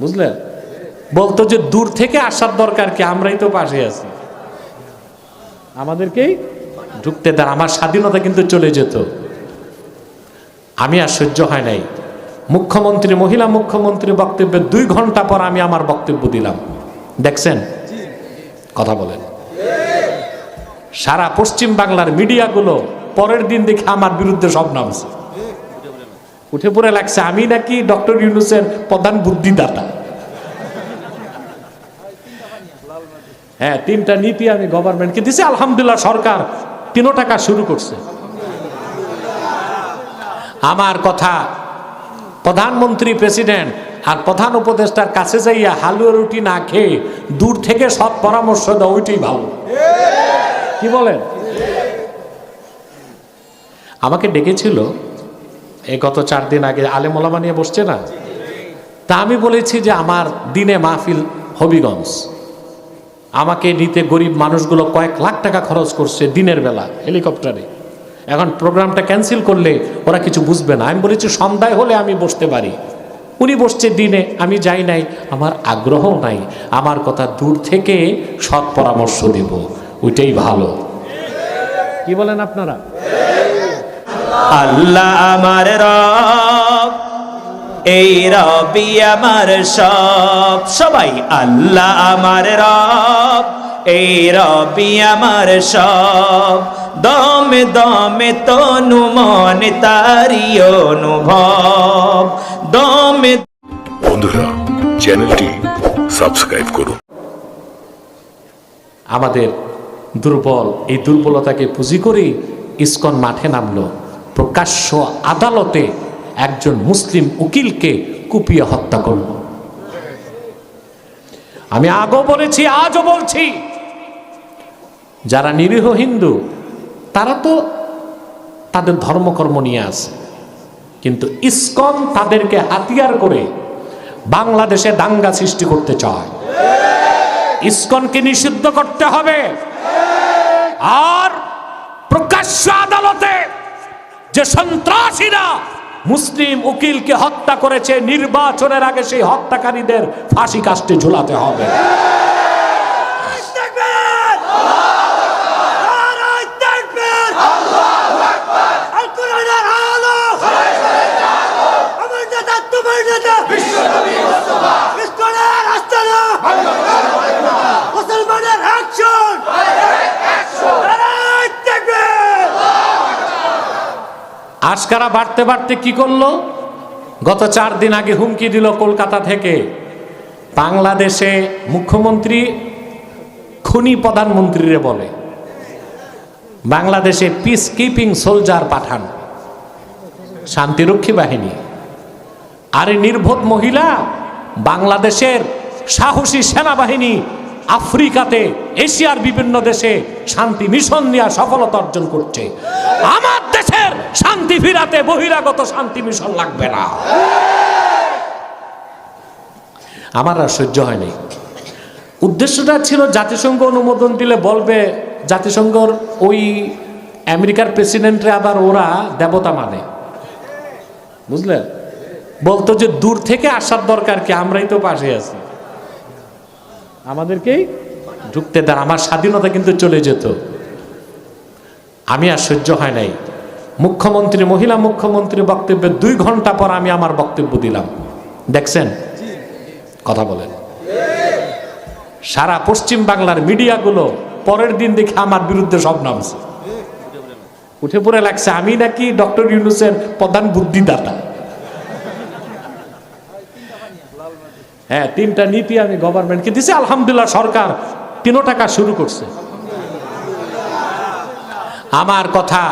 বুঝলেন? বলতো যে দূর থেকে আসার দরকার কি? আমরাই তো পাশে আছি। আমাদেরকেই ঢুকতে দেন। আমার স্বাধীনতা কিন্তু চলে যেত। আমি আর সহ্য হয় নাই। মুখ্যমন্ত্রী, মহিলা মুখ্যমন্ত্রী বক্তব্যের দুই ঘণ্টা পর আমি আমার বক্তব্য দিলাম। দেখছেন? কথা বলেন। সারা পশ্চিম বাংলার মিডিয়াগুলো পরের দিন দেখে আমার বিরুদ্ধে সব নামছে। উঠে পড়ে লাগছে, আমি নাকি ডক্টর ইউনুসের প্রধান বুদ্ধিদাতা। হ্যাঁ তিনটা নীতি আমি গভর্নমেন্টকে দিছি, আলহামদুলিল্লাহ সরকার তিনো টাকা শুরু করছে। আমার কথা প্রধানমন্ত্রী প্রেসিডেন্ট আর প্রধান উপদেষ্টার কাছে যাইয়া হালুয়া রুটি না খেয়ে দূর থেকে সৎ পরামর্শ দেওয়া ওইটাই ভালো। কি বলেন? আমাকে ডেকেছিল এই গত চার দিন আগে আলেমোলামা নিয়ে বসছে না? তা আমি বলেছি যে আমার দিনে মাহফিল হবিগঞ্জ। আমাকে নিতে গরিব মানুষগুলো কয়েক লাখ টাকা খরচ করছে দিনের বেলা হেলিকপ্টারে। এখন প্রোগ্রামটা ক্যান্সেল করলে ওরা কিছু বুঝবে না। আমি বলেছি, সন্ধ্যায় হলে আমি বসতে পারি। উনি বসছে দিনে, আমি যাই নাই। আমার আগ্রহ নাই। আমার কথা দূর থেকে সৎ পরামর্শ দেব। ওইটাই ভালো। কি বলেন আপনারা? আল্লাহ আমার রব এই রবি আমার সব। সবাই আল্লাহ আমার রব এই রবি আমার সব। দমে দমে তনু মনে তারি অনুভব। দমে বন্ধুরা চ্যানেলটি সাবস্ক্রাইব করুন। আমাদের দুর্বল এই দুর্বলতাকে পুঁজি করে ইস্কন মাঠে নামলো। প্রকাশ্য আদালতে একজন মুসলিম উকিলকে কুপিয়ে হত্যা করল। আমি আগও বলেছি, আজও বলছি, যারা নিরীহ হিন্দু, তারা তো তাদের ধর্মকর্ম নিয়ে আছে। কিন্তু ইসকন তাদেরকে হাতিয়ার করে বাংলাদেশে দাঙ্গা সৃষ্টি করতে চায়। ইসকনকে নিষিদ্ধ করতে হবে। আর প্রকাশ্য যে সন্ত্রাসীরা মুসলিম উকিলকে হত্যা করেছে নির্বাচনের আগে সেই হত্যাকারীদের ফাঁসি কাস্টে ঝুলাতে হবে। আজকারা বাড়তে বাড়তে কি করল? গত চার দিন আগে হুমকি দিল কলকাতা থেকে। বাংলাদেশে মুখ্যমন্ত্রী খুনি প্রধানমন্ত্রীরে বলে। বাংলাদেশে পিস কিপিং সোলজার পাঠান। শান্তিরক্ষী বাহিনী। আরে নির্বোধ মহিলা, বাংলাদেশের সাহসী সেনাবাহিনী আফ্রিকাতে, এশিয়ার বিভিন্ন দেশে শান্তি মিশন নিয়ে সফলতা অর্জন করছে। আমার দেশের শান্তি ফিরাতে বহিরাগত শান্তি মিশন লাগবে না। আমার আর সহ্য হয়নি উদ্দেশ্যটা ছিল জাতিসংঘ অনুমোদন দিলে বলবে, জাতিসংঘর ওই আমেরিকার প্রেসিডেন্টরে আবার ওরা দেবতা মানে। বুঝলেন? বলতো যে দূর থেকে আসার দরকার কি, আমরাই তো পাশে আছি। আমাদেরকেই ঢুকতে দেন। আমার স্বাধীনতা কিন্তু চলে যেত। আমি আর সহ্য হয় নাই। মুখ্যমন্ত্রী, মহিলা মুখ্যমন্ত্রী বক্তব্যের দুই ঘণ্টা পর আমি আমার বক্তব্য দিলাম। দেখছেন? কথা বলেন। সারা পশ্চিম বাংলার মিডিয়াগুলো পরের দিন দেখে আমার বিরুদ্ধে সব নামছে। উঠে পড়ে লাগছে, আমি নাকি ডক্টর ইউনুসের প্রধান বুদ্ধিদাতা। হ্যাঁ তিনটা নীতি আমি গভর্নমেন্টকে দিছি, আলহামদুলিল্লাহ সরকার তিনো টাকা শুরু করছে। আমার কথা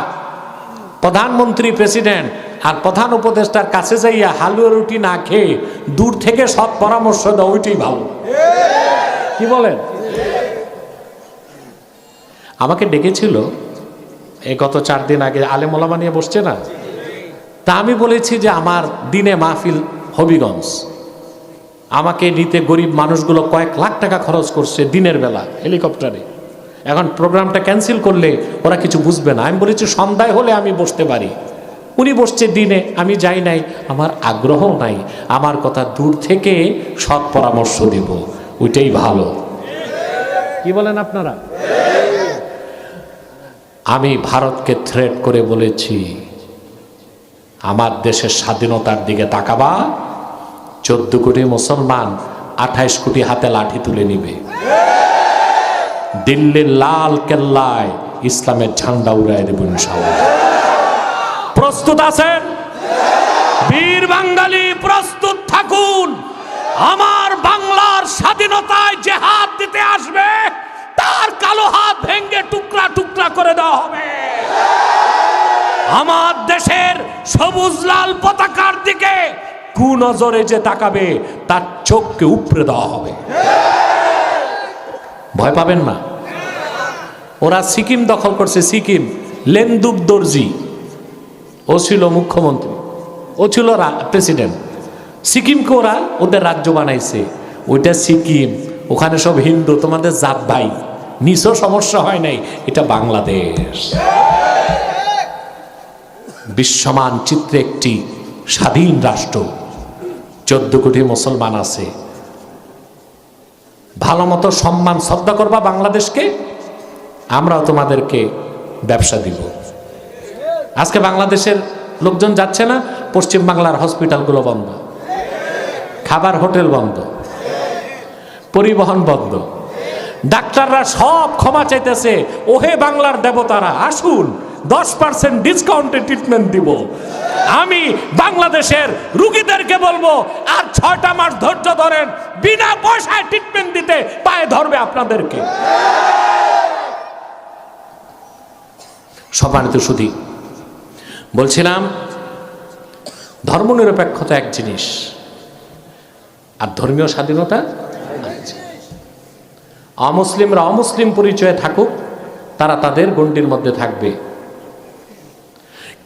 প্রধানমন্ত্রী প্রেসিডেন্ট আর প্রধান উপদেষ্টার কাছে যাইয়া হালুয়া রুটি না খেয়ে দূর থেকে সব পরামর্শ দেওয়া ওইটাই ভালো। কি বলেন? আমাকে ডেকেছিল এই গত চার দিন আগে আলেমোলামা নিয়ে বসছে না? তা আমি বলেছি যে আমার দিনে মাহফিল হবিগঞ্জ। আমাকে নিতে গরিব মানুষগুলো কয়েক লাখ টাকা খরচ করছে দিনের বেলা, হেলিকপ্টারে। এখন প্রোগ্রামটা ক্যান্সেল করলে ওরা কিছু বুঝবে না। আমি বলেছি, সন্ধ্যায় হলে আমি বসতে পারি। উনি বসছে দিনে, আমি যাই নাই, আমার আগ্রহ নাই। আমার কথা দূর থেকে সৎ পরামর্শ দেব। ওইটাই ভালো। কি বলেন আপনারা? আমি ভারতকে থ্রেট করে বলেছি, আমার দেশের স্বাধীনতার দিকে তাকাবা। চোদ্দ কোটি মুসলমান আঠাইশ কোটি হাতে লাঠি তুলে নিবে। দিল্লির লাল কেল্লায় ইসলামের ঝান্ডা উড়াই দেব ইনশাআল্লাহ। প্রস্তুত আছেন? বীর বাঙালি, প্রস্তুত থাকুন। আমার বাংলার স্বাধীনতায় যে হাত দিতে আসবে, তার কালো হাত ভেঙ্গে টুকরা টুকরা করে দেওয়া হবে। আমার দেশের সবুজ লাল পতাকার দিকে কু নজরে যে তাকাবে, তার চোখকে উপড়ে দেওয়া হবে। ভয় পাবেন না। ওরা সিকিম দখল করছে, সিকিম। লেন্দুব দর্জি। ও ছিল মুখ্যমন্ত্রী। ও ছিল প্রেসিডেন্ট। সিকিমকে ওরা ওদের রাজ্য বানাইছে। ওইটা সিকিম। ওখানে সব হিন্দু, তোমাদের জাত ভাই। নিচও সমস্যা হয় নাই, এটা বাংলাদেশ। বিশ্বমান চিত্রে একটি স্বাধীন রাষ্ট্র। চোদ্দ কোটি মুসলমান আছে। ভালো মতো সম্মান, শ্রদ্ধা করবা বাংলাদেশকে, আমরাও তোমাদেরকে ব্যবসা দিব। আজকে বাংলাদেশের লোকজন যাচ্ছে না পশ্চিম বাংলার হসপিটালগুলো বন্ধ। খাবার হোটেল বন্ধ। পরিবহন বন্ধ। ডাক্তাররা সব ক্ষমা চাইতেছে, ওহে বাংলার দেবতারা, আসুন। দশ পার্সেন্ট ডিসকাউন্টে ট্রিটমেন্ট দিব। আমি বাংলাদেশের রুগীদেরকে বলব, আর ছয়টা মাস ধৈর্য ধরেন, বিনা পয়সায় ট্রিটমেন্ট দিতে পায়ে ধরবে আপনাদেরকে। সম্মানিত সুধী, বলছিলাম, ধর্মনিরপেক্ষতা এক জিনিস, আর ধর্মীয় স্বাধীনতা অমুসলিমরা অমুসলিম পরিচয়ে থাকুক, তারা তাদের গণ্ডির মধ্যে থাকবে।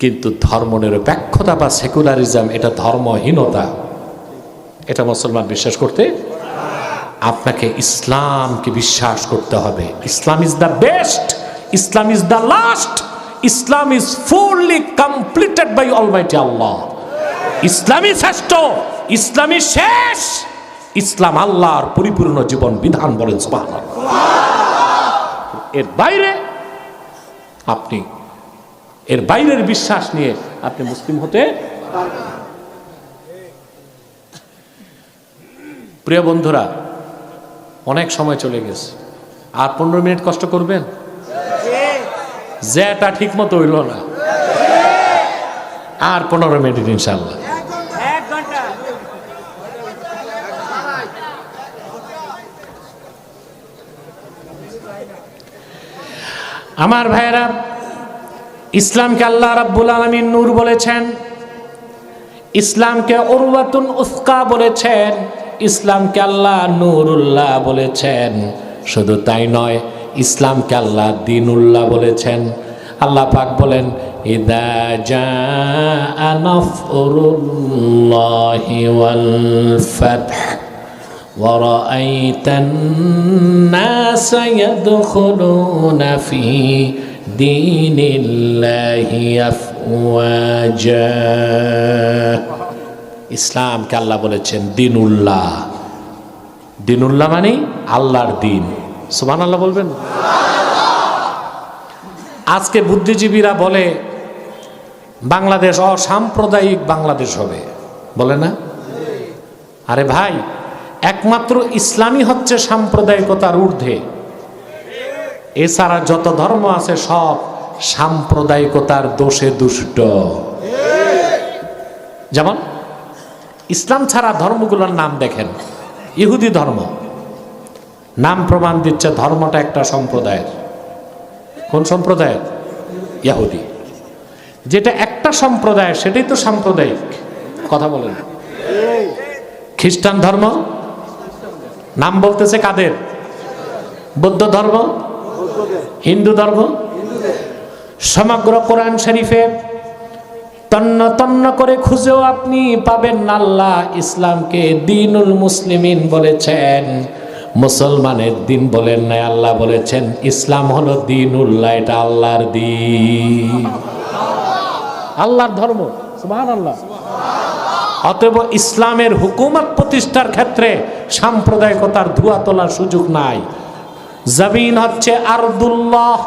কিন্তু ধর্ম নিরপেক্ষতা বা সেকুলারিজম এটা ধর্মহীনতা। এটা মুসলমান বিশ্বাস করতে আপনাকে ইসলামকে বিশ্বাস করতে হবে। Islam is the best Islam is the last Islam is fully completed by almighty Allah ইসলামই শ্রেষ্ঠ, ইসলামই শেষ, ইসলাম আল্লাহর পরিপূর্ণ জীবন বিধান বলেন এর বাইরে আপনি এর বাইরের বিশ্বাস নিয়ে আপনি মুসলিম হতে প্রিয় বন্ধুরা, অনেক সময় চলে গেছে। আর পনেরো মিনিট কষ্ট করবেন? যেটা ঠিক মতো হইল না। আর পনেরো মিনিট ইনশাল্লাহ আমার ভাইয়েরা ইসলামকে আল্লাহ রাব্বুল আলমিন নূর বলেছেন ইসলামকে অরুয়াতুন উস্কা বলেছেন ইসলামকে আল্লাহ নূরুল্লাহ বলেছেন শুধু তাই নয় ইসলামকে আল্লাহ দিনুল্লাহ বলেছেন আল্লাহ পাক বলেন ইদা জাআ নাফরুল্লাহি ওয়াল ফাতহ ورأيت الناس يدخلون في دين الله أفواجا ইসলামকে আল্লাহ বলেছেন দিনুল্লাহ দিনুল্লাহ মানে আল্লাহর দিন সুমান আল্লাহ বলবেন আজকে বুদ্ধিজীবীরা বলে বাংলাদেশ অসাম্প্রদায়িক বাংলাদেশ হবে বলে না আরে ভাই একমাত্র ইসলামই হচ্ছে সাম্প্রদায়িকতার ঊর্ধ্বে এছাড়া যত ধর্ম আছে সব সাম্প্রদায়িকতার দোষে দুষ্ট। যেমন, ইসলাম ছাড়া ধর্মগুলোর নাম দেখেন, ইহুদি ধর্ম। নাম প্রমাণ দিচ্ছে ধর্মটা একটা সম্প্রদায়ের। কোন সম্প্রদায়ের? ইহুদি। যেটা একটা সম্প্রদায়, সেটাই তো সাম্প্রদায়িক। কথা বলেন। খ্রিস্টান ধর্ম? নাম বলতেছে কাদের? বৌদ্ধ ধর্ম? হিন্দু ধর্ম? সমগ্র কোরআন শরীফে তন্ন তন্ন করে খুঁজেও আপনি পাবেন না, আল্লাহ ইসলামকে দিনুল মুসলিমিন বলেছেন। মুসলমানের দিন বলেন নাই, আল্লাহ বলেছেন, ইসলাম হলো দিনুল্লাহ, এটা আল্লাহর দিন। আল্লাহর ধর্ম আল্লাহ অতএব ইসলামের হুকুমত প্রতিষ্ঠার ক্ষেত্রে সাম্প্রদায়িকতার ধোয়া তোলার সুযোগ নাই। জমিন হচ্ছে আরদুল্লাহ।